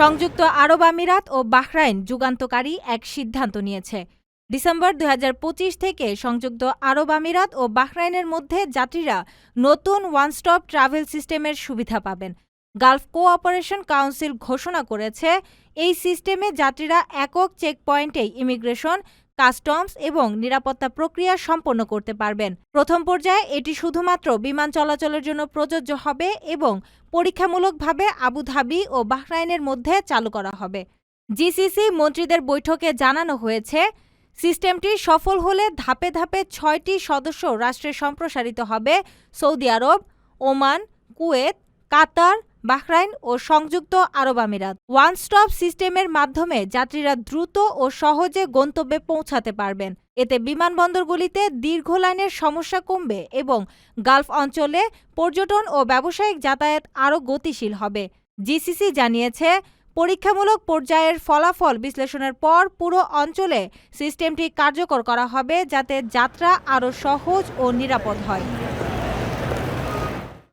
সংযুক্ত আরব আমিরাত ও বাহরাইন যুগান্তকারী এক সিদ্ধান্ত নিয়েছে। ডিসেম্বর দু হাজার পঁচিশ থেকে সংযুক্ত আরব আমিরাত ও বাহরাইনের মধ্যে যাত্রীরা নতুন ওয়ান স্টপ ট্রাভেল সিস্টেমের সুবিধা পাবেন। গালফ কোঅপারেশন কাউন্সিল ঘোষণা করেছে, এই সিস্টেমে যাত্রীরা একক চেকপয়েন্টে ইমিগ্রেশন কাস্টমস এবং নিরাপত্তা প্রক্রিয়া সম্পন্ন করতে পারবেন। প্রথম পর্যায়ে এটি শুধুমাত্র বিমান চলাচলের জন্য প্রযোজ্য হবে এবং পরীক্ষামূলকভাবে আবুধাবি ও বাহরাইনের মধ্যে চালু করা হবে। জিসিসি মন্ত্রীদের বৈঠকে জানানো হয়েছে, সিস্টেমটি সফল হলে ধাপে ধাপে ছয়টি সদস্য রাষ্ট্রে সম্প্রসারিত হবে। Saudi Arab, Oman, Kuwait, Qatar Bahrain ও সংযুক্ত আরব আমিরাত। ওয়ান স্টপ সিস্টেমের মাধ্যমে যাত্রীরা দ্রুত ও সহজে গন্তব্যে পৌঁছাতে পারবেন। এতে বিমানবন্দরগুলিতে দীর্ঘ লাইনের সমস্যা কমবে এবং গালফ অঞ্চলে পর্যটন ও ব্যবসায়িক যাতায়াত আরও গতিশীল হবে। জিসিসি জানিয়েছে, পরীক্ষামূলক পর্যায়ের ফলাফল বিশ্লেষণের পর পুরো অঞ্চলে সিস্টেমটি কার্যকর করা হবে যাতে যাত্রা আরও সহজ ও নিরাপদ হয়।